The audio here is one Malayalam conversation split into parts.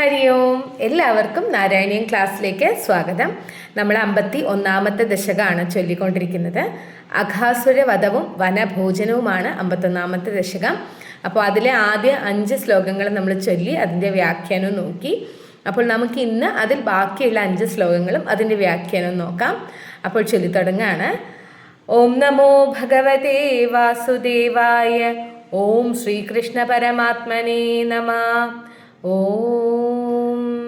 ഹരി ഓം. എല്ലാവർക്കും നാരായണീയം ക്ലാസ്സിലേക്ക് സ്വാഗതം. നമ്മൾ അമ്പത്തി ഒന്നാമത്തെ ദശകമാണ് ചൊല്ലിക്കൊണ്ടിരിക്കുന്നത്. അഘാസുര വധവും വനഭോജനവുമാണ് അമ്പത്തൊന്നാമത്തെ ദശകം. അപ്പോൾ അതിലെ ആദ്യ അഞ്ച് ശ്ലോകങ്ങൾ നമ്മൾ ചൊല്ലി അതിന്റെ വ്യാഖ്യാനവും നോക്കി. അപ്പോൾ നമുക്ക് ഇന്ന് അതിൽ ബാക്കിയുള്ള അഞ്ച് ശ്ലോകങ്ങളും അതിന്റെ വ്യാഖ്യാനവും നോക്കാം. അപ്പോൾ ചൊല്ലി തുടങ്ങാണ്. ഓം നമോ ഭഗവതേ വാസുദേവായ. ഓം ശ്രീകൃഷ്ണ പരമാത്മനേ നമ. ഓം.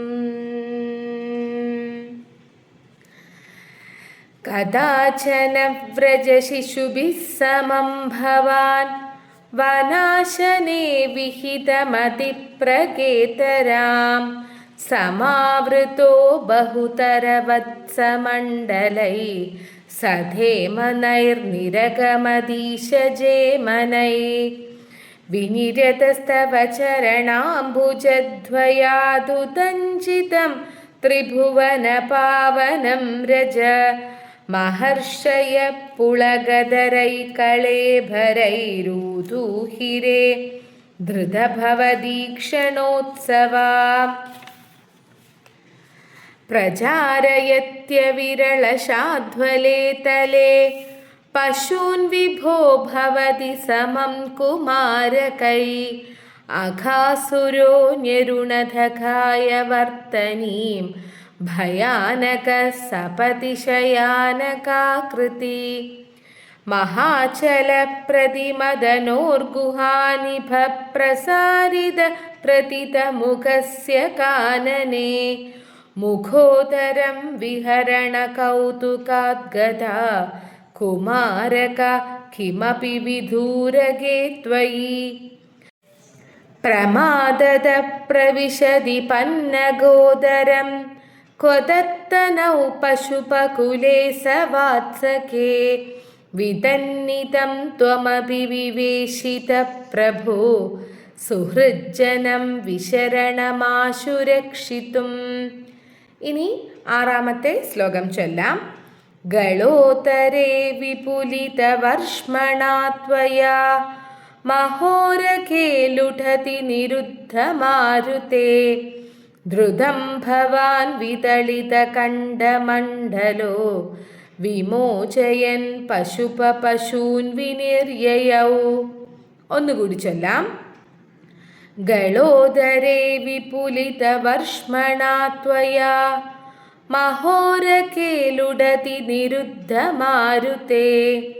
കഥാചന വ്രജശിശുഭിः സമം ഭവാൻ. വനാശനെ വിഹിതമതിപ്രകേതരാം. സമാവൃതോ ബഹുതരവത്സമണ്ഡലൈ. സധേമനൈർനിരഗമദീശജേമനൈ विनिरतस्तव चरणाम्बुजद्वयादुदञ्चितं त्रिभुवनपावनं रज महर्षय पुळगदरैकळेभरैरूदूहिरे धृतभवदीक्षणोत्सवा प्रचारयत्यविरलशाध्वले तले പശൂൻ വിഭോ ഭവതി സമം കുമാരകൈ അഘാസുരോ ഞെരുണധകായ വർത്തനീം ഭയാനക സപതിശയാനകാകൃതി. മഹാചല പ്രതിമദനോർഗുഹാനിഭപ്രസാരിത പ്രതിതമുഖസ്യ കാനനേ. മുഖോദരം വിഹരണ കൗതുകാദ്ഗത कुमारक किमपि विधूरगे त्वयि प्रमादद प्रविशदि पन्नगोदरं क्व दत्तनौ पशुपकुले स वात्सके विदन्नितं त्वमपि विवेशितप्रभो സുഹൃജ്ജനം വിശരണമാശു രക്ഷിതും ഇനി ആറാമത്തെ ശ്ലോകം ചൊല്ലാം ഗളോത്തരേ त्वया മഹോരഖേ लुठति നിരുദ്ധമാരുതേ ധൃതം ഭവാൻ വിതളിതകണ്ഠമണ്ഡലോ വിമോചയൻ പശുപ പശൂൻ വിനിര്യയൗ ഒന്നുകൂടി ചൊല്ലാം. ഗളോദരേ വിപുലിതവർഷ്മണാ മഹോരകേലുടതി നിരുദ്ധമാരുതേ.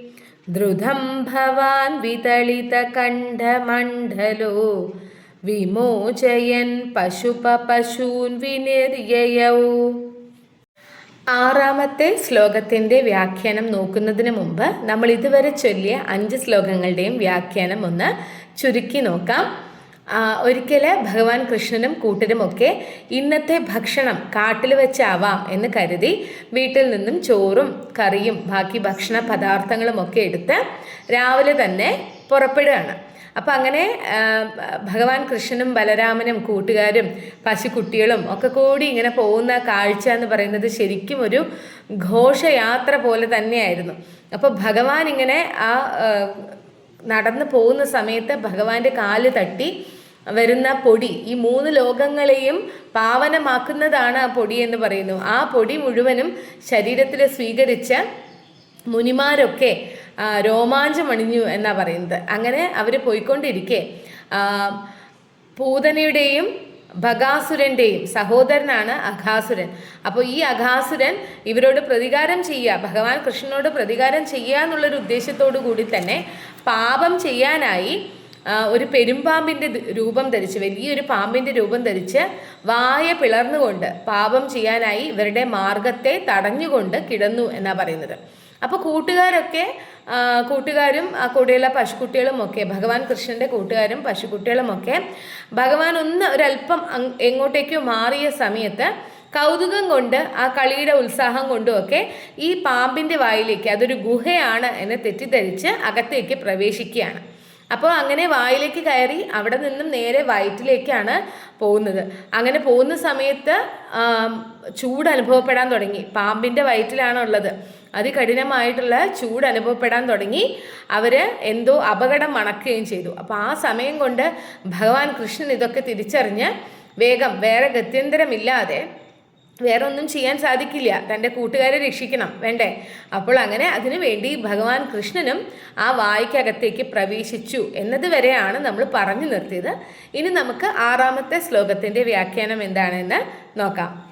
ദ്രുതം ഭവാൻ വിതളിതകണ്ഠമണ്ഡലോ വിമോചയൻ പശുപശൂൻ വിനിര്യയൗ. ആറാമത്തെ ശ്ലോകത്തിന്റെ വ്യാഖ്യാനം നോക്കുന്നതിന് മുമ്പ് നമ്മൾ ഇതുവരെ ചൊല്ലിയ അഞ്ച് ശ്ലോകങ്ങളുടെയും വ്യാഖ്യാനം ഒന്ന് ചുരുക്കി നോക്കാം. ഒരിക്കൽ ഭഗവാൻ കൃഷ്ണനും കൂട്ടരുമൊക്കെ ഇന്നത്തെ ഭക്ഷണം കാട്ടിൽ വെച്ചാവാം എന്ന് കരുതി വീട്ടിൽ നിന്നും ചോറും കറിയും ബാക്കി ഭക്ഷണ പദാർത്ഥങ്ങളും ഒക്കെ എടുത്ത് രാവിലെ തന്നെ പുറപ്പെടുകയാണ്. അപ്പം അങ്ങനെ ഭഗവാൻ കൃഷ്ണനും ബലരാമനും കൂട്ടുകാരും പശുക്കുട്ടികളും ഒക്കെ കൂടി ഇങ്ങനെ പോകുന്ന കാഴ്ച എന്ന് പറയുന്നത് ശരിക്കും ഒരു ഘോഷയാത്ര പോലെ തന്നെയായിരുന്നു. അപ്പോൾ ഭഗവാൻ ഇങ്ങനെ ആ നടന്നു പോകുന്ന സമയത്ത് ഭഗവാന്റെ കാൽ തട്ടി വരുന്ന പൊടി ഈ മൂന്ന് ലോകങ്ങളെയും പാവനമാക്കുന്നതാണ് ആ പൊടി എന്ന് പറയുന്നു. ആ പൊടി മുഴുവനും ശരീരത്തിൽ സ്വീകരിച്ച മുനിമാരൊക്കെ രോമാഞ്ചമണിഞ്ഞു എന്നാ പറയുന്നത്. അങ്ങനെ അവർ പോയിക്കൊണ്ടിരിക്കെ. പൂതനയുടെയും ഭഗാസുരന്റെയും സഹോദരനാണ് അഘാസുരൻ അപ്പോൾ ഈ അഘാസുരൻ ഇവരോട് പ്രതികാരം ചെയ്യുക ഭഗവാൻ കൃഷ്ണനോട് പ്രതികാരം ചെയ്യുക എന്നുള്ളൊരു ഉദ്ദേശത്തോടു കൂടി തന്നെ പാപം ചെയ്യാനായി ഒരു പെരുമ്പാമ്പിന്റെ രൂപം ധരിച്ച് വലിയൊരു പാമ്പിന്റെ രൂപം ധരിച്ച് വായ പിളർന്നുകൊണ്ട് പാപം ചെയ്യാനായി ഇവരുടെ മാർഗത്തെ തടഞ്ഞുകൊണ്ട് കിടന്നു എന്നാണ് പറയുന്നത്. അപ്പോൾ കൂട്ടുകാരൊക്കെ കൂട്ടുകാരും ആ കൂടെയുള്ള പശുക്കുട്ടികളും ഒക്കെ ഭഗവാൻ കൃഷ്ണന്റെ കൂട്ടുകാരും പശുക്കുട്ടികളും ഒക്കെ ഭഗവാൻ ഒന്ന് ഒരല്പം എങ്ങോട്ടേക്കോ മാറിയ സമയത്ത് കൗതുകം കൊണ്ട് ആ കളിയുടെ ഉത്സാഹം കൊണ്ടുമൊക്കെ ഈ പാമ്പിന്റെ വായിലേക്ക് അതൊരു ഗുഹയാണ് എന്ന് തെറ്റിദ്ധരിച്ച് അകത്തേക്ക് പ്രവേശിക്കുകയാണ്. അപ്പോൾ അങ്ങനെ വായിലേക്ക് കയറി അവിടെ നിന്നും നേരെ വയറ്റിലേക്കാണ് പോകുന്നത്. അങ്ങനെ പോകുന്ന സമയത്ത് ചൂട് അനുഭവപ്പെടാൻ തുടങ്ങി. പാമ്പിന്റെ വയറ്റിലാണുള്ളത്. അതികഠിനമായിട്ടുള്ള ചൂട് അനുഭവപ്പെടാൻ തുടങ്ങി. അവർ എന്തോ അപകടം മണക്കുകയും ചെയ്തു. അപ്പോൾ ആ സമയം കൊണ്ട് ഭഗവാൻ കൃഷ്ണൻ ഇതൊക്കെ തിരിച്ചറിഞ്ഞ് വേഗം വേറെ ഗത്യന്തരമില്ലാതെ വേറെ ഒന്നും ചെയ്യാൻ സാധിക്കില്ല. തന്റെ കൂട്ടുകാരെ രക്ഷിക്കണം വേണ്ടേ? അപ്പോൾ അങ്ങനെ അതിനു വേണ്ടി ഭഗവാൻ കൃഷ്ണനും ആ വായിക്കകത്തേക്ക് പ്രവേശിച്ചു എന്നതുവരെയാണ് നമ്മൾ പറഞ്ഞു നിർത്തിയത്. ഇനി നമുക്ക് ആറാമത്തെ ശ്ലോകത്തിന്റെ വ്യാഖ്യാനം എന്താണെന്ന് നോക്കാം.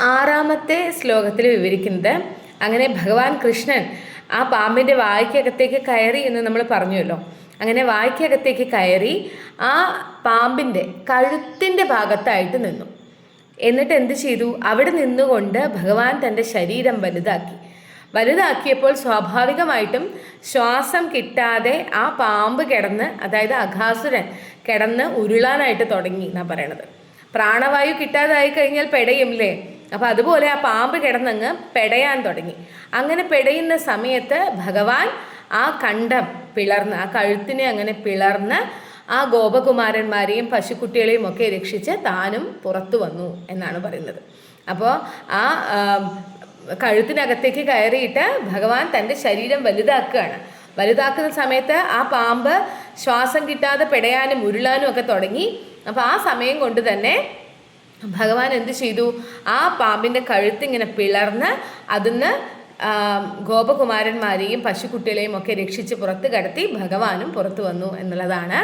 ആറാമത്തെ ശ്ലോകത്തിൽ വിവരിക്കുന്നത് അങ്ങനെ ഭഗവാൻ കൃഷ്ണൻ ആ പാമ്പിന്റെ വായ്ക്കകത്തേക്ക് കയറി എന്ന് നമ്മൾ പറഞ്ഞുവല്ലോ. അങ്ങനെ വായ്ക്കകത്തേക്ക് കയറി ആ പാമ്പിന്റെ കഴുത്തിന്റെ ഭാഗത്തായിട്ട് നിന്നു. എന്നിട്ട് എന്ത് ചെയ്തു? അവിടെ നിന്നുകൊണ്ട് ഭഗവാൻ തന്റെ ശരീരം വലുതാക്കി. വലുതാക്കിയപ്പോൾ സ്വാഭാവികമായിട്ടും ശ്വാസം കിട്ടാതെ ആ പാമ്പ് കിടന്ന് അതായത് അഘാസുരൻ കിടന്ന് ഉരുളാനായിട്ട് തുടങ്ങി എന്നാണ് പറയണത്. പ്രാണവായു കിട്ടാതായി കഴിഞ്ഞാൽ പെടയുമല്ലേ അപ്പം അതുപോലെ ആ പാമ്പ് കിടന്നങ്ങ് പെടയാൻ തുടങ്ങി. അങ്ങനെ പെടയുന്ന സമയത്ത് ഭഗവാൻ ആ കണ്ടം പിളർന്ന് ആ കഴുത്തിനെ അങ്ങനെ പിളർന്ന് ആ ഗോപകുമാരന്മാരെയും പശുക്കുട്ടികളെയും ഒക്കെ രക്ഷിച്ച് താനും പുറത്തു വന്നു എന്നാണ് പറയുന്നത്. അപ്പോൾ ആ കഴുത്തിനകത്തേക്ക് കയറിയിട്ട് ഭഗവാൻ തന്റെ ശരീരം വലുതാക്കുകയാണ്. വലുതാക്കുന്ന സമയത്ത് ആ പാമ്പ് ശ്വാസം കിട്ടാതെ പെടയാനും ഉരുളാനും ഒക്കെ തുടങ്ങി. അപ്പോൾ ആ സമയം കൊണ്ട് തന്നെ ഭഗവാൻ എന്ത് ചെയ്തു? ആ പാമ്പിന്റെ കഴുത്തിങ്ങനെ പിളർന്ന് അതിന്ന് ഗോപകുമാരന്മാരെയും പശുക്കുട്ടികളെയും ഒക്കെ രക്ഷിച്ച് പുറത്ത് കടത്തി ഭഗവാനും പുറത്തു വന്നു എന്നുള്ളതാണ്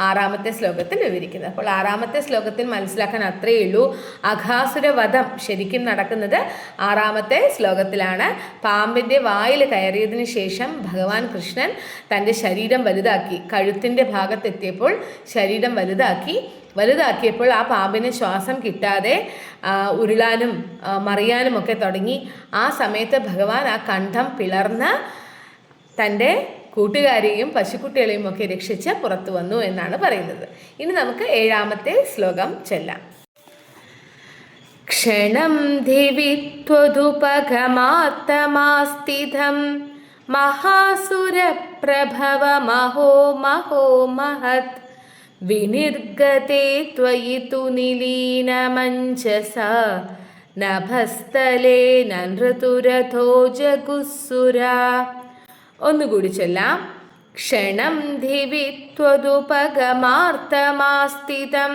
ആറാമത്തെ ശ്ലോകത്തിൽ വിവരിക്കുന്നത്. അപ്പോൾ ആറാമത്തെ ശ്ലോകത്തിൽ മനസ്സിലാക്കാൻ അത്രയേ ഉള്ളൂ. അഘാസുരവധം ശരിക്കും നടക്കുന്നത് ആറാമത്തെ ശ്ലോകത്തിലാണ്. പാമ്പിന്റെ വായിൽ കയറിയതിന് ശേഷം ഭഗവാൻ കൃഷ്ണൻ തന്റെ ശരീരം വലുതാക്കി കഴുത്തിന്റെ ഭാഗത്തെത്തിയപ്പോൾ ശരീരം വലുതാക്കി വലുതാക്കിയപ്പോൾ ആ പാമ്പിന് ശ്വാസം കിട്ടാതെ ഉരുളാനും മറിയാനും ഒക്കെ തുടങ്ങി. ആ സമയത്ത് ഭഗവാൻ ആ കണ്ഠം പിളർന്ന് തന്റെ കൂട്ടുകാരെയും പശുക്കുട്ടികളെയും ഒക്കെ രക്ഷിച്ച് പുറത്തു വന്നു എന്നാണ് പറയുന്നത്. ഇനി നമുക്ക് ഏഴാമത്തെ ശ്ലോകം ചെല്ലാം. ക്ഷണം ദിവിത്വധുപകമാത്മാസ്ഥിതം മഹാസുരപ്രഭവ മഹോ മഹോ മഹത്. വിനിർഗതേ त्वयि तु निलीनमञ्चसा നഭസ്ഥലേ നൃതുരഥോ ജഗുസ്സുരാ ഒന്നുകൂടി ചൊല്ലാം ക്ഷണം ധിവിത്വതുപഗമാർത്തമാസ്ഥിതം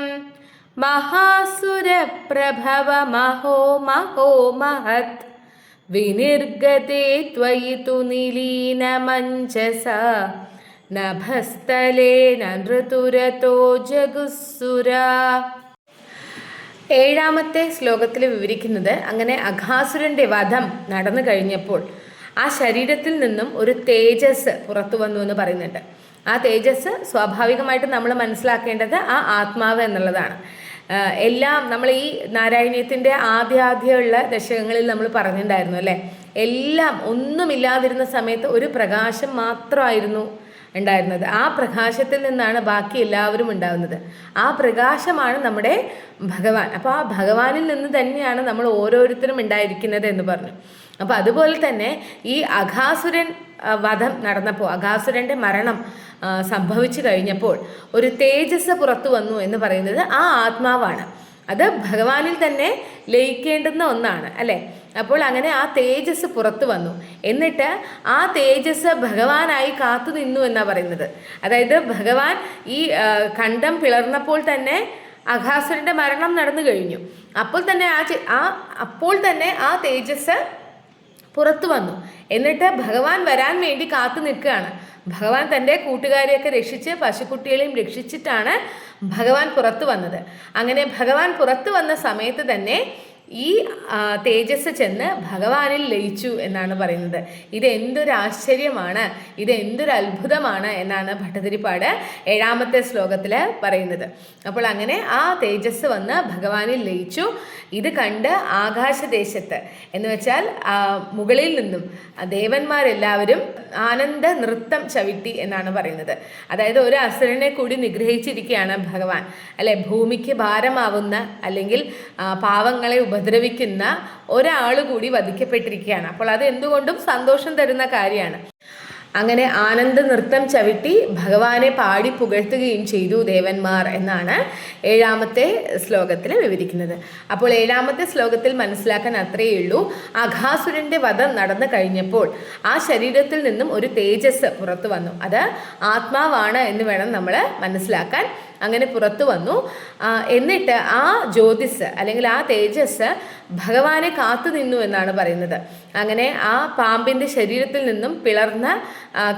മഹാസുരപ്രഭവമഹോ മഹോ മഹത് വിനിർഗതേ त्वयि तु निलीनमञ्चसा നഭസ്ഥലേ നൃതുരതോ ജഗുസുര ഏഴാമത്തെ ശ്ലോകത്തിൽ വിവരിക്കുന്നത് അങ്ങനെ അഘാസുരന്റെ വധം നടന്നു കഴിഞ്ഞപ്പോൾ ആ ശരീരത്തിൽ നിന്നും ഒരു തേജസ് പുറത്തു വന്നു എന്ന് പറയുന്നുണ്ട്. ആ തേജസ് സ്വാഭാവികമായിട്ട് നമ്മൾ മനസ്സിലാക്കേണ്ടത് ആ ആത്മാവ് എന്നുള്ളതാണ്. എല്ലാം നമ്മൾ ഈ നാരായണീയത്തിന്റെ ആദ്യാദ്യമുള്ള ദശകങ്ങളിൽ നമ്മൾ പറഞ്ഞിട്ടുണ്ടായിരുന്നു അല്ലേ? എല്ലാം ഒന്നുമില്ലാതിരുന്ന സമയത്ത് ഒരു പ്രകാശം മാത്രമായിരുന്നു ഉണ്ടായിരുന്നത്. ആ പ്രകാശത്തിൽ നിന്നാണ് ബാക്കി എല്ലാവരും ഉണ്ടാകുന്നത് ആ പ്രകാശമാണ് നമ്മുടെ ഭഗവാൻ. അപ്പോൾ ആ ഭഗവാനിൽ നിന്ന് തന്നെയാണ് നമ്മൾ ഓരോരുത്തരും ഉണ്ടായിരിക്കുന്നത് എന്ന് പറഞ്ഞു. അപ്പോൾ അതുപോലെ തന്നെ ഈ അഘാസുരൻ വധം നടന്നപ്പോൾ അഘാസുരന്റെ മരണം സംഭവിച്ചു കഴിഞ്ഞപ്പോൾ ഒരു തേജസ് പുറത്തു വന്നു എന്ന് പറയുന്നത് ആ ആത്മാവാണ്. അത് ഭഗവാനിൽ തന്നെ ലയിക്കേണ്ടുന്ന ഒന്നാണ് അല്ലേ? അപ്പോൾ അങ്ങനെ ആ തേജസ് പുറത്തു വന്നു. എന്നിട്ട് ആ തേജസ് ഭഗവാനായി കാത്തു നിന്നു എന്നാണ് പറയുന്നത്. അതായത് ഭഗവാൻ ഈ കണ്ടം പിളർന്നപ്പോൾ തന്നെ അഘാസുരന്റെ മരണം നടന്നു കഴിഞ്ഞു. അപ്പോൾ തന്നെ ആ ആ അപ്പോൾ തന്നെ ആ തേജസ് പുറത്തു വന്നു. എന്നിട്ട് ഭഗവാൻ വരാൻ വേണ്ടി കാത്തു നിൽക്കുകയാണ്. ഭഗവാൻ തന്റെ കൂട്ടുകാരെയൊക്കെ രക്ഷിച്ച് പശുക്കുട്ടികളെയും രക്ഷിച്ചിട്ടാണ് ഭഗവാൻ പുറത്തു വന്നത്. അങ്ങനെ ഭഗവാൻ പുറത്തു വന്ന സമയത്ത് തന്നെ ഈ തേജസ് ചെന്ന് ഭഗവാനിൽ ലയിച്ചു എന്നാണ് പറയുന്നത്. ഇത് എന്തൊരു ആശ്ചര്യമാണ് ഇത് എന്തൊരു അത്ഭുതമാണ് എന്നാണ് ഭട്ടതിരിപ്പാട് ഏഴാമത്തെ ശ്ലോകത്തിൽ പറയുന്നത്. അപ്പോൾ അങ്ങനെ ആ തേജസ് വന്ന് ഭഗവാനിൽ ലയിച്ചു. ഇത് കണ്ട് ആകാശദേശത്ത് എന്ന് വെച്ചാൽ മുകളിൽ നിന്നും ദേവന്മാരെല്ലാവരും ആനന്ദ നൃത്തം ചവിട്ടി എന്നാണ് പറയുന്നത്. അതായത് ഒരു അസുരനെ കൂടി നിഗ്രഹിച്ചിരിക്കുകയാണ് ഭഗവാൻ. അല്ലെ ഭൂമിക്ക് ഭാരമാവുന്ന അല്ലെങ്കിൽ പാവങ്ങളെ പാവങ്ങളെ ഉപദ്രവിക്കുന്ന ഒരാൾ കൂടി വധിക്കപ്പെട്ടിരിക്കുകയാണ്. അപ്പോൾ അത് എന്തുകൊണ്ടും സന്തോഷം തരുന്ന കാര്യമാണ്. അങ്ങനെ ആനന്ദ നൃത്തം ചവിട്ടി ഭഗവാനെ പാടി പുകഴ്ത്തുകയും ചെയ്തു ദേവന്മാർ എന്നാണ് ഏഴാമത്തെ ശ്ലോകത്തിൽ വിവരിക്കുന്നത്. അപ്പോൾ ഏഴാമത്തെ ശ്ലോകത്തിൽ മനസ്സിലാക്കാൻ അത്രയേ ഉള്ളൂ. അഘാസുരന്റെ വധം നടന്നു കഴിഞ്ഞപ്പോൾ ആ ശരീരത്തിൽ നിന്നും ഒരു തേജസ് പുറത്തു വന്നു. അത് ആത്മാവാണ് എന്ന് വേണം നമ്മൾ മനസ്സിലാക്കാൻ അങ്ങനെ പുറത്തു വന്നു. എന്നിട്ട് ആ ജ്യോതിസ് അല്ലെങ്കിൽ ആ തേജസ് ഭഗവാനെ കാത്തു നിന്നു എന്നാണ് പറയുന്നത്. അങ്ങനെ ആ പാമ്പിന്റെ ശരീരത്തിൽ നിന്നും പിളർന്ന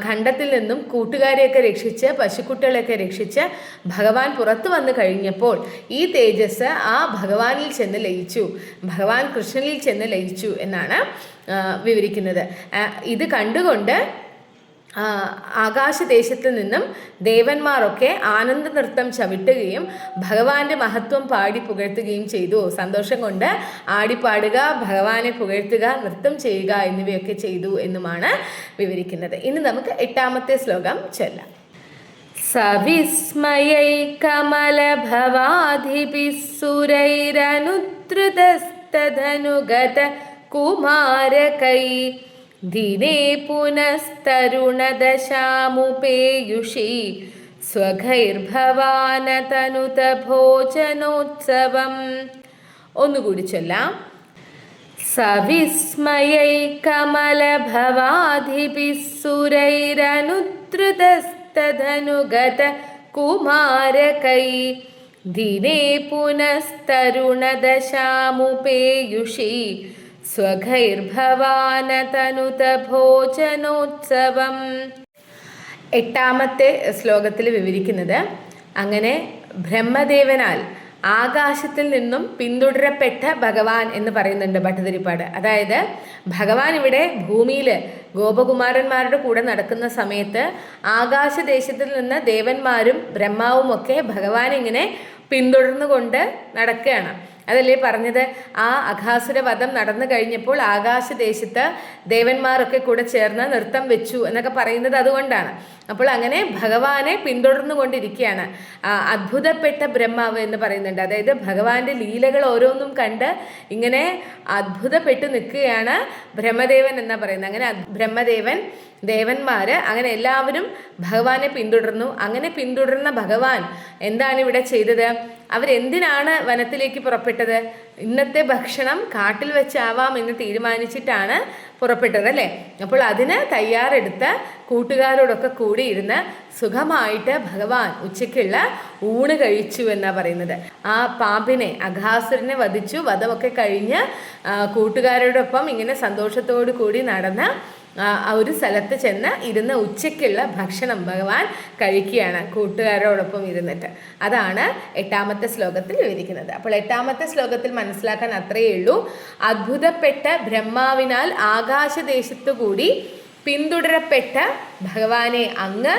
ഖണ്ഡത്തിൽ നിന്നും കൂട്ടുകാരെയൊക്കെ രക്ഷിച്ച് പശുക്കുട്ടികളെയൊക്കെ രക്ഷിച്ച് ഭഗവാൻ പുറത്തു വന്നു കഴിഞ്ഞപ്പോൾ ഈ തേജസ് ആ ഭഗവാനിൽ ചെന്ന് ലയിച്ചു. ഭഗവാൻ കൃഷ്ണനിൽ ചെന്ന് ലയിച്ചു എന്നാണ് വിവരിക്കുന്നത്. ഇത് കണ്ടുകൊണ്ട് ആകാശദേശത്ത് നിന്നും ദേവന്മാരൊക്കെ ആനന്ദ നൃത്തം ചവിട്ടുകയും ഭഗവാന്റെ മഹത്വം പാടി പുകഴ്ത്തുകയും ചെയ്തു. സന്തോഷം കൊണ്ട് ആടിപ്പാടുക ഭഗവാനെ പുകഴ്ത്തുക നൃത്തം ചെയ്യുക എന്നിവയൊക്കെ ചെയ്തു എന്നുമാണ് വിവരിക്കുന്നത്. ഇനി നമുക്ക് എട്ടാമത്തെ ശ്ലോകം ചൊല്ലാം. സവിസ്മയൈ കമല സുരൈരനുദ്രുതസ്തധനുഗത കുമാരകൈ ദിനേ പുനസ്തരുണദശാമുപേയുഷി. സ്വഖൈർഭവാനതനുത ഭോജനോത്സവം ഒന്നുകൂടി ചൊല്ലാം. സവിസ്മയൈ കമലഭവാധിഭിः സുരൈരനുദ്രുതസ്തധനുഗത കുമാരകൈ ദിനേ പുനസ്തരുണദശാമുപേയുഷി. സ്വഖൈർഭവാനതനുത ഭോജനോത്സവം എട്ടാമത്തെ ശ്ലോകത്തിൽ വിവരിക്കുന്നത് അങ്ങനെ ബ്രഹ്മദേവനാൽ ആകാശത്തിൽ നിന്നും പിന്തുടരപ്പെട്ട ഭഗവാൻ എന്ന് പറയുന്നുണ്ട് ഭട്ടതിരിപ്പാട്. അതായത് ഭഗവാൻ ഇവിടെ ഭൂമിയിൽ ഗോപകുമാരന്മാരുടെ കൂടെ നടക്കുന്ന സമയത്ത് ആകാശദേശത്തിൽ നിന്ന് ദേവന്മാരും ബ്രഹ്മാവും ഒക്കെ ഭഗവാൻ ഇങ്ങനെ പിന്തുടർന്നുകൊണ്ട് നടക്കുകയാണ്. അതല്ലേ പറഞ്ഞത്? ആ അഘാസുര വധം നടന്നു കഴിഞ്ഞപ്പോൾ ആകാശദേശത്ത് ദേവന്മാരൊക്കെ കൂടെ ചേർന്ന് നൃത്തം വെച്ചു എന്നൊക്കെ പറയുന്നത് അതുകൊണ്ടാണ്. അപ്പോൾ അങ്ങനെ ഭഗവാനെ പിന്തുടർന്നു കൊണ്ടിരിക്കുകയാണ് അത്ഭുതപ്പെട്ട ബ്രഹ്മാവ് എന്ന് പറയുന്നുണ്ട്. അതായത് ഭഗവാന്റെ ലീലകൾ ഓരോന്നും കണ്ട് ഇങ്ങനെ അത്ഭുതപ്പെട്ട് നിൽക്കുകയാണ് ബ്രഹ്മദേവൻ എന്ന് പറയുന്നത്. അങ്ങനെ ബ്രഹ്മദേവൻ ദേവന്മാര് അങ്ങനെ എല്ലാവരും ഭഗവാനെ പിന്തുടർന്നു. അങ്ങനെ പിന്തുടർന്ന ഭഗവാൻ എന്താണ് ഇവിടെ ചെയ്തത്? അവരെന്തിനാണ് വനത്തിലേക്ക് പുറപ്പെട്ടത്? ഇന്നത്തെ ഭക്ഷണം കാട്ടിൽ വെച്ചാവാം എന്ന് തീരുമാനിച്ചിട്ടാണ് പുറപ്പെട്ടത് അല്ലേ? അപ്പോൾ അതിന് തയ്യാറെടുത്ത് കൂട്ടുകാരോടൊക്കെ കൂടി ഇരുന്ന് സുഖമായിട്ട് ഭഗവാൻ ഉച്ചയ്ക്കുള്ള ഊണ് കഴിച്ചു എന്നാണ് പറയുന്നത്. ആ പാമ്പിനെ അഘാസുരനെ വധിച്ചു വധമൊക്കെ കഴിഞ്ഞ് കൂട്ടുകാരോടൊപ്പം ഇങ്ങനെ സന്തോഷത്തോടു കൂടി നടന്ന് ഒരു സ്ഥലത്ത് ചെന്ന് ഇരുന്ന് ഉച്ചയ്ക്കുള്ള ഭക്ഷണം ഭഗവാൻ കഴിക്കുകയാണ് കൂട്ടുകാരോടൊപ്പം ഇരുന്നിട്ട്. അതാണ് എട്ടാമത്തെ ശ്ലോകത്തിൽ വിവരിക്കുന്നത് അപ്പോൾ എട്ടാമത്തെ ശ്ലോകത്തിൽ മനസ്സിലാക്കാൻ അത്രയേ ഉള്ളൂ. അത്ഭുതപ്പെട്ട ബ്രഹ്മാവിനാൽ ആകാശദേശത്തുകൂടി പിന്തുടരപ്പെട്ട ഭഗവാനെ അങ്ങ്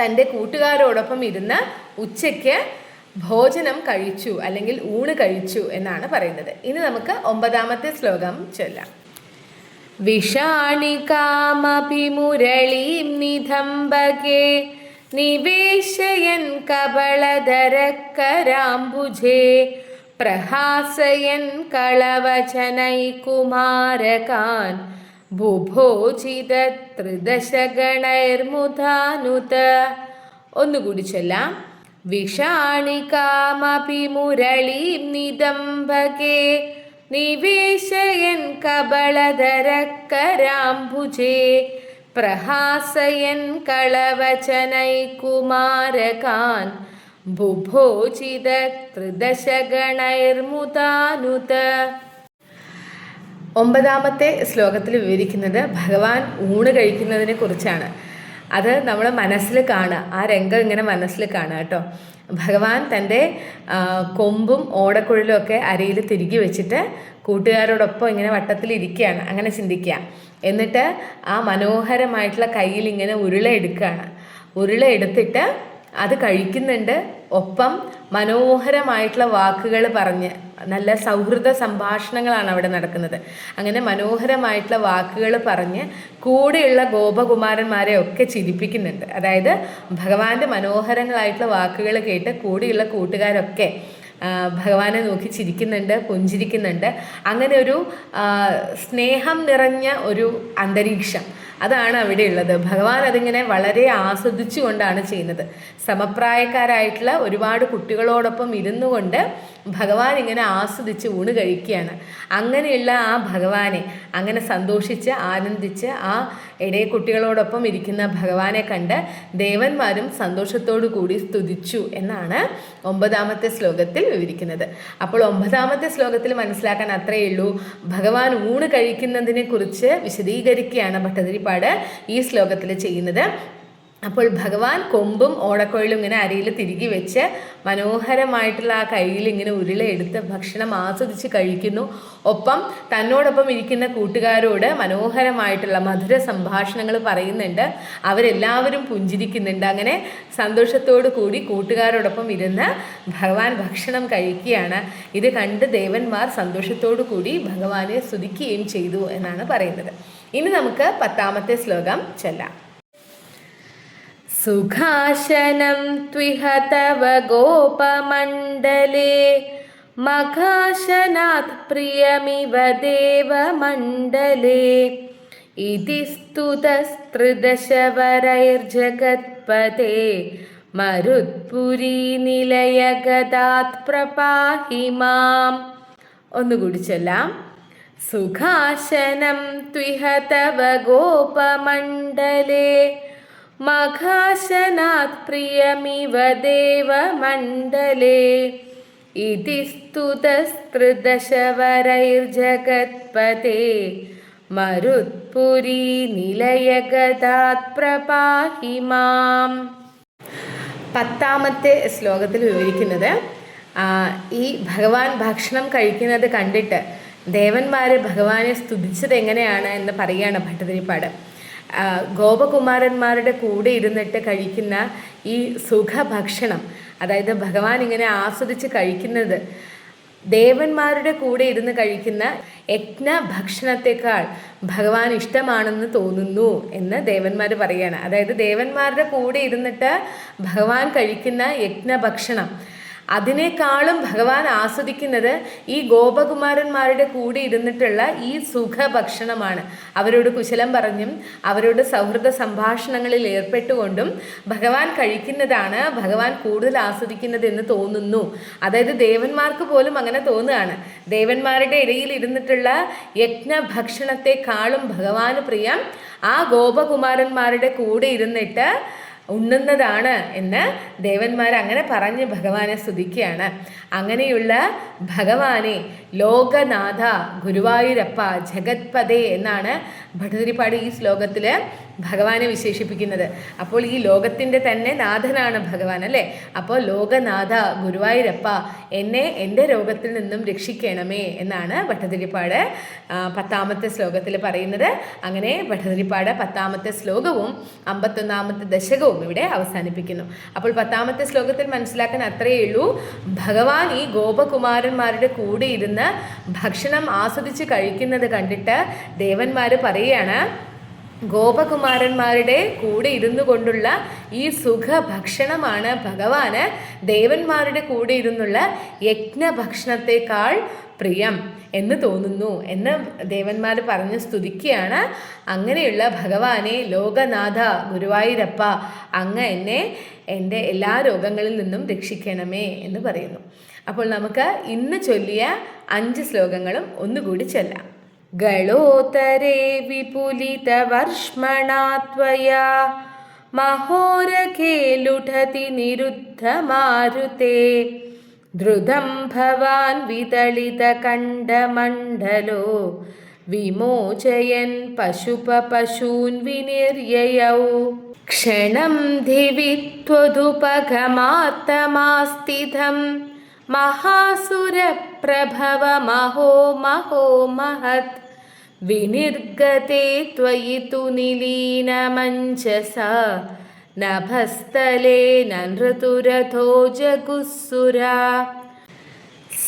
തന്റെ കൂട്ടുകാരോടൊപ്പം ഇരുന്ന് ഉച്ചയ്ക്ക് ഭോജനം കഴിച്ചു അല്ലെങ്കിൽ ഊണ് കഴിച്ചു എന്നാണ് പറയുന്നത്. ഇനി നമുക്ക് ഒമ്പതാമത്തെ ശ്ലോകം ചൊല്ലാം. വിഷാണികാമപി മുരളീം നിധംബകേ നിവേശയൻ കബളധരക്കരാംബുജേ പ്രഹാസയൻ കളവചനൈകുമാരകാൻ ബുഭോജിത ത്രിദശഗണൈർമുധാനുത ഒന്നുകൂടി ചൊല്ലാം. വിഷാണികാമപി മുരളീം നിദംബകേ നിവേശയൻ കബളധരക്കരാംബുജേ പ്രഹാസയൻ കളവചനൈ കുമാരകാൻ ബുഭോജിത ത്രിദശഗണൈർമുതാനുത ഒമ്പതാമത്തെ ശ്ലോകത്തിൽ വിവരിക്കുന്നത് ഭഗവാൻ ഊണ് കഴിക്കുന്നതിനെ കുറിച്ചാണ്. അത് നമ്മൾ മനസ്സിൽ കാണുക ആ രംഗം ഇങ്ങനെ മനസ്സിൽ കാണുക കേട്ടോ. ഭഗവാൻ തന്റെ കൊമ്പും ഓടക്കുഴലും ഒക്കെ അരയിൽ തിരികെ വെച്ചിട്ട് കൂട്ടുകാരോടൊപ്പം ഇങ്ങനെ വട്ടത്തിൽ ഇരിക്കുകയാണ്. അങ്ങനെ ചിന്തിക്കുക. എന്നിട്ട് ആ മനോഹരമായിട്ടുള്ള കയ്യിൽ ഇങ്ങനെ ഉരുള എടുക്കുകയാണ്. ഉരുള എടുത്തിട്ട് അത് കഴിക്കുന്നുണ്ട്. ഒപ്പം മനോഹരമായിട്ടുള്ള വാക്കുകൾ പറഞ്ഞ് നല്ല സൗഹൃദ സംഭാഷണങ്ങളാണ് അവിടെ നടക്കുന്നത്. അങ്ങനെ മനോഹരമായിട്ടുള്ള വാക്കുകൾ പറഞ്ഞ് കൂടെയുള്ള ഗോപകുമാരന്മാരെ ഒക്കെ ചിരിപ്പിക്കുന്നുണ്ട്. അതായത് ഭഗവാന്റെ മനോഹരങ്ങളായിട്ടുള്ള വാക്കുകൾ കേട്ട് കൂടെയുള്ള കൂട്ടുകാരൊക്കെ ഭഗവാനെ നോക്കി ചിരിക്കുന്നുണ്ട് പുഞ്ചിരിക്കുന്നുണ്ട്. അങ്ങനെ ഒരു സ്നേഹം നിറഞ്ഞ ഒരു അന്തരീക്ഷം. അതാണ് അവിടെ ഉള്ളത്. ഭഗവാൻ അതിങ്ങനെ വളരെ ആസ്വദിച്ചുകൊണ്ടാണ് ചെയ്യുന്നത്. സമപ്രായക്കാരായിട്ടുള്ള ഒരുപാട് കുട്ടികളോടൊപ്പം ഇരുന്നു കൊണ്ട് ഭഗവാൻ ഇങ്ങനെ ആസ്വദിച്ച് ഊണ് കഴിക്കുകയാണ്. അങ്ങനെയുള്ള ആ ഭഗവാനെ അങ്ങനെ സന്തോഷിച്ച് ആനന്ദിച്ച് ആ ഇടയ കുട്ടികളോടൊപ്പം ഇരിക്കുന്ന ഭഗവാനെ കണ്ട് ദേവന്മാരും സന്തോഷത്തോടു കൂടി സ്തുതിച്ചു എന്നാണ് ഒമ്പതാമത്തെ ശ്ലോകത്തിൽ വിവരിക്കുന്നത്. അപ്പോൾ ഒമ്പതാമത്തെ ശ്ലോകത്തിൽ മനസ്സിലാക്കാൻ അത്രയേ ഉള്ളൂ. ഭഗവാൻ ഊണ് കഴിക്കുന്നതിനെ കുറിച്ച് വിശദീകരിക്കുകയാണ് ഭട്ടതിരിപ്പാട് ഈ ശ്ലോകത്തിൽ ചെയ്യുന്നത്. അപ്പോൾ ഭഗവാൻ കൊമ്പും ഓടക്കൊഴിലും ഇങ്ങനെ അരിയിൽ തിരികെ വെച്ച് മനോഹരമായിട്ടുള്ള ആ കയ്യിൽ ഇങ്ങനെ ഉരുളയെടുത്ത് ഭക്ഷണം ആസ്വദിച്ച് കഴിക്കുന്നു. ഒപ്പം തന്നോടൊപ്പം ഇരിക്കുന്ന കൂട്ടുകാരോട് മനോഹരമായിട്ടുള്ള മധുര സംഭാഷണങ്ങൾ പറയുന്നുണ്ട്. അവരെല്ലാവരും പുഞ്ചിരിക്കുന്നുണ്ട്. അങ്ങനെ സന്തോഷത്തോടു കൂടി കൂട്ടുകാരോടൊപ്പം ഇരുന്ന് ഭഗവാൻ ഭക്ഷണം കഴിക്കുകയാണ്. ഇത് കണ്ട് ദേവന്മാർ സന്തോഷത്തോടു കൂടി ഭഗവാനെ സ്തുതിക്കുകയും ചെയ്തു എന്നാണ് പറയുന്നത്. ഇനി നമുക്ക് പത്താമത്തെ ശ്ലോകം ചൊല്ലാം. സുഖാശനം ത്വിഹ തവ ഗോപമണ്ഡലേ. മഖാശനാത് പ്രിയമിവ ദേവമണ്ഡലേ. ഇതി മരുത്പുരി മരുത്പുരീ നിലയഗതാത് പ്രപാഹി മാം. ഒന്നുകൂടി ചൊല്ലാം. സുഖാശനം ത്വിഹ തവ ഗോപമണ്ഡലേ. മഖാശനാത് പ്രിയമിവ ദേവമണ്ഡലേ. ഇതി സ്തുതസ്ത്രിദശവരൈർജഗത്പതേ. മരുത്പുരീ നിലയഗതാത് പ്രപാഹി മാം. പത്താമത്തെ ശ്ലോകത്തിൽ വിവരിക്കുന്നത് ഈ ഭഗവാൻ ഭക്ഷണം കഴിക്കുന്നത് കണ്ടിട്ട് ദേവന്മാരെ ഭഗവാനെ സ്തുതിച്ചത് എങ്ങനെയാണ് എന്ന് പറയുകയാണ് ഭട്ടതിരിപ്പാട്. ഗോപകുമാരന്മാരുടെ കൂടെ ഇരുന്നിട്ട് കഴിക്കുന്ന ഈ സുഖഭക്ഷണം അതായത് ഭഗവാൻ ഇങ്ങനെ ആസ്വദിച്ച് കഴിക്കുന്നത് ദേവന്മാരുടെ കൂടെ ഇരുന്ന് കഴിക്കുന്ന യജ്ഞ ഭക്ഷണത്തെക്കാൾ ഭഗവാൻ ഇഷ്ടമാണെന്ന് തോന്നുന്നു എന്ന് ദേവന്മാർ പറയുകയാണ് അതായത് ദേവന്മാരുടെ കൂടെ ഇരുന്നിട്ട് ഭഗവാൻ കഴിക്കുന്ന യജ്ഞ ഭക്ഷണം അതിനേക്കാളും ഭഗവാൻ ആസ്വദിക്കുന്നത് ഈ ഗോപകുമാരന്മാരുടെ കൂടെ ഇരുന്നിട്ടുള്ള ഈ സുഖഭക്ഷണമാണ്. അവരോട് കുശലം പറഞ്ഞും അവരോട് സൗഹൃദ സംഭാഷണങ്ങളിൽ ഏർപ്പെട്ടുകൊണ്ടും ഭഗവാൻ കഴിക്കുന്നതാണ് ഭഗവാൻ കൂടുതൽ ആസ്വദിക്കുന്നത് എന്ന് തോന്നുന്നു. അതായത് ദേവന്മാർക്ക് പോലും അങ്ങനെ തോന്നുകയാണ്. ദേവന്മാരുടെ ഇടയിൽ ഇരുന്നിട്ടുള്ള യജ്ഞ ഭക്ഷണത്തെക്കാളും ഭഗവാന് പ്രിയം ആ ഗോപകുമാരന്മാരുടെ കൂടെ ഇരുന്നിട്ട് ഉണ്ണുന്നതാണ് എന്ന് ദേവന്മാർ അങ്ങനെ പറഞ്ഞ് ഭഗവാനെ സ്തുതിക്കുകയാണ്. അങ്ങനെയുള്ള ഭഗവാനെ ലോകനാഥ ഗുരുവായൂരപ്പ ജഗത്പദേ എന്നാണ് ഭട്ടതിരിപ്പാട് ഈ ശ്ലോകത്തിൽ ഭഗവാനെ വിശേഷിപ്പിക്കുന്നത്. അപ്പോൾ ഈ ലോകത്തിന്റെ തന്നെ നാഥനാണ് ഭഗവാൻ അല്ലേ? അപ്പോൾ ലോകനാഥ ഗുരുവായൂരപ്പ എന്നെ എന്റെ രോഗത്തിൽ നിന്നും രക്ഷിക്കണമേ എന്നാണ് ഭട്ടതിരിപ്പാട് പത്താമത്തെ ശ്ലോകത്തിൽ പറയുന്നത്. അങ്ങനെ ഭട്ടതിരിപ്പാട് പത്താമത്തെ ശ്ലോകവും അമ്പത്തൊന്നാമത്തെ ദശകവും ഇവിടെ അവസാനിപ്പിക്കുന്നു. അപ്പോൾ പത്താമത്തെ ശ്ലോകത്തിൽ മനസ്സിലാക്കാൻ അത്രയേ ഉള്ളൂ. ഭഗവാൻ ഈ ഗോപകുമാരന്മാരുടെ കൂടെ ഇരുന്ന് ഭക്ഷണം ആസ്വദിച്ച് കഴിക്കുന്നത് കണ്ടിട്ട് ദേവന്മാർ പറയുകയാണ് ഗോപകുമാരന്മാരുടെ കൂടെ ഇരുന്നു കൊണ്ടുള്ള ഈ സുഖ ഭക്ഷണമാണ് ഭഗവാന്. ദേവന്മാരുടെ കൂടെ ഇരുന്നുള്ള യജ്ഞഭക്ഷണത്തെക്കാൾ പ്രിയം എന്ന് തോന്നുന്നു എന്ന് ദേവന്മാർ പറഞ്ഞ് സ്തുതിക്കുകയാണ്. അങ്ങനെയുള്ള ഭഗവാനെ ലോകനാഥ ഗുരുവായൂരപ്പ അങ്ങ് എന്നെ എന്റെ എല്ലാ രോഗങ്ങളിൽ നിന്നും രക്ഷിക്കണമേ എന്ന് പറയുന്നു. അപ്പോൾ നമുക്ക് ഇന്ന് ചൊല്ലിയ അഞ്ച് ശ്ലോകങ്ങളും ഒന്നുകൂടി ചൊല്ലാം. ഗളോത്തരേ വിപുലിത വർഷ്മണാത്വയാ മഹോരഖേ നിരുദ്ധ മാരുതേ ധൃതം ഭവാൻ വിതളിത കണ്ടമണ്ഡലോ വിമോചയൻ പശുപ പശൂൻ വിനിർയയൗ ക്ഷണം ധിവി ത്വതുപഗമാത്തമാസ്തിഥം महासुरप्रभवमहो महो महत्। विनिर्गते त्वयि तु निलीनमञ्जसा नभस्तले ननृतु रथो जगुस्सुरा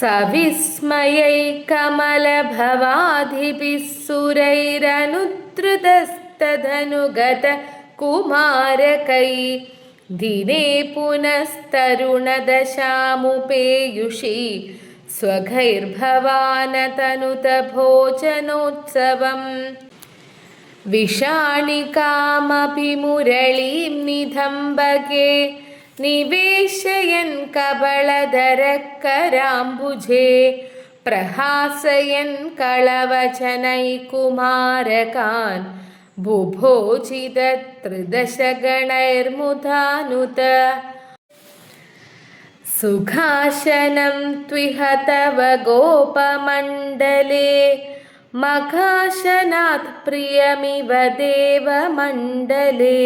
सविस्मयै कमलभवाधिभिसुरैरनुद्रुतस्तधनुगतकुमारकै दिने पुनस्तरुणदशामुपेयुषि स्वघैर्भवानतनुत भोजनोत्सवम् विषाणिकामपि मुरळीं निधम्बके निवेशयन् कबलधरकराम्बुजे प्रहासयन् कळवचनैकुमारकान् ബുഭോചിത ത്രിദശഗണൈർമുധാനുത സുഖാശനം ത്വിഹ തവ ഗോപമണ്ഡലേ മഖാശനാത് പ്രിയമിവ ദേവമണ്ഡലേ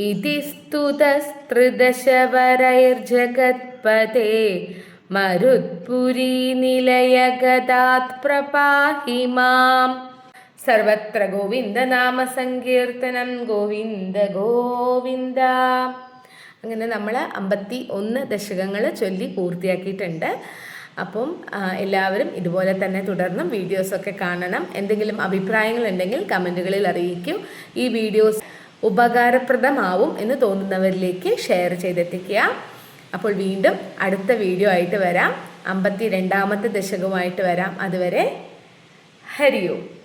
ഇതി സ്തുതസ്ത്രിദശവരൈർജഗത്പതേ മരുത്പുരീ നിലയഗതാത് പ്രപാഹി ഗോവിന്ദ നാമ സങ്കീർത്തനം. ഗോവിന്ദ ഗോവിന്ദ. അങ്ങനെ നമ്മൾ അമ്പത്തി ഒന്ന് ദശകങ്ങൾ ചൊല്ലി പൂർത്തിയാക്കിയിട്ടുണ്ട്. അപ്പം എല്ലാവരും ഇതുപോലെ തന്നെ തുടർന്നും വീഡിയോസൊക്കെ കാണണം. എന്തെങ്കിലും അഭിപ്രായങ്ങൾ ഉണ്ടെങ്കിൽ കമന്റുകളിൽ അറിയിക്കൂ. ഈ വീഡിയോസ് ഉപകാരപ്രദമാവും എന്ന് തോന്നുന്നവരിലേക്ക് ഷെയർ ചെയ്തെത്തിക്കുക. അപ്പോൾ വീണ്ടും അടുത്ത വീഡിയോ ആയിട്ട് വരാം. അമ്പത്തി രണ്ടാമത്തെ ദശകവുമായിട്ട് വരാം. അതുവരെ ഹരിയോം.